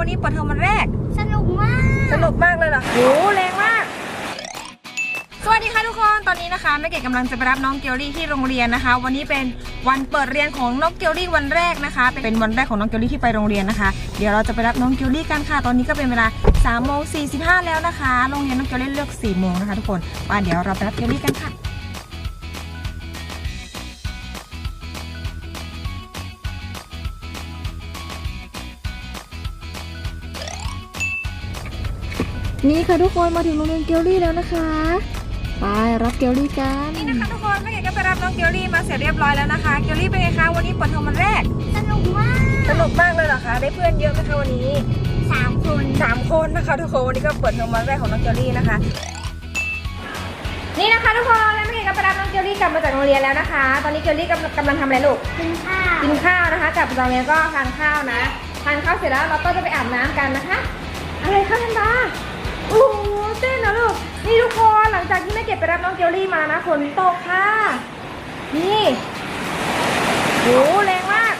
วันนี้เปิดเทอมวันแรก สนุกมาก สนุกมากเลยเหรอโหแรงมาก สวัสดีค่ะทุกคน ตอนนี้นะคะแม่เกดกำลังจะไปรับน้องเกลลี่ที่โรงเรียนนะคะ วันนี้เป็นวันเปิดเรียนของน้องเกลลี่วันแรกนะคะ เป็นวันแรกของน้องเกลลี่ที่ไปโรงเรียนนะคะ เดี๋ยวเราจะไปรับน้องเกลลี่กันค่ะ ตอนนี้ก็เป็นเวลา3โมง45แล้วนะคะ โรงเรียนน้องเกลลี่เลือก4โมงนะคะทุกคนมาเดี๋ยวเราไปรับเกลลี่กันค่ะ นี่ค่ะทุกคนมาถึงโรงเรียนเกลลี่แล้วนะคะ ไปรับเกลลี่กันนี่นะคะทุกคนแม่เกดก็ไปรับน้องเกลลี่มาเสร็จเรียบร้อยแล้วนะคะ เกลลี่เป็นไงคะวันนี้เปิดเทอมวันแรก สนุกมาก สนุกมากเลยเหรอคะ ได้เพื่อนเยอะไหมคะวันนี้สามคนสามคนนะคะทุกคนวันนี้ก็เปิดเทอมวันแรกของน้องเกลลี่นะคะ นี่นะคะทุกคนแล้วแม่เกดก็ไปรับน้องเกลลี่กลับมาจากโรงเรียนแล้วนะคะ ตอนนี้เกลลี่กำลังกำลังทำอะไรลูก กินข้าว กินข้าวนะคะกลับจากโรงเรียนก็ทานข้าวนะ ทานข้าวเสร็จแล้วเราก็จะไปอาบน้ำกันนะคะ อะไรคะทันตา ไปรับน้องเกลลี่มานะฝนตกค่ะ นี่โหแรงมาก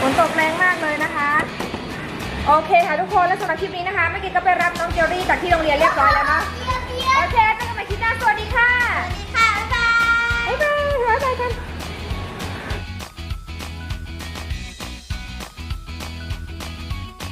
ฝนตกแรงมากเลยนะคะ โอเคค่ะทุกคน และสำหรับคลิปนี้นะคะเม่อกี้ก็ไปรับน้องเกลลี่จากที่โรงเรียนเรียบร้อยแล้วเนาะ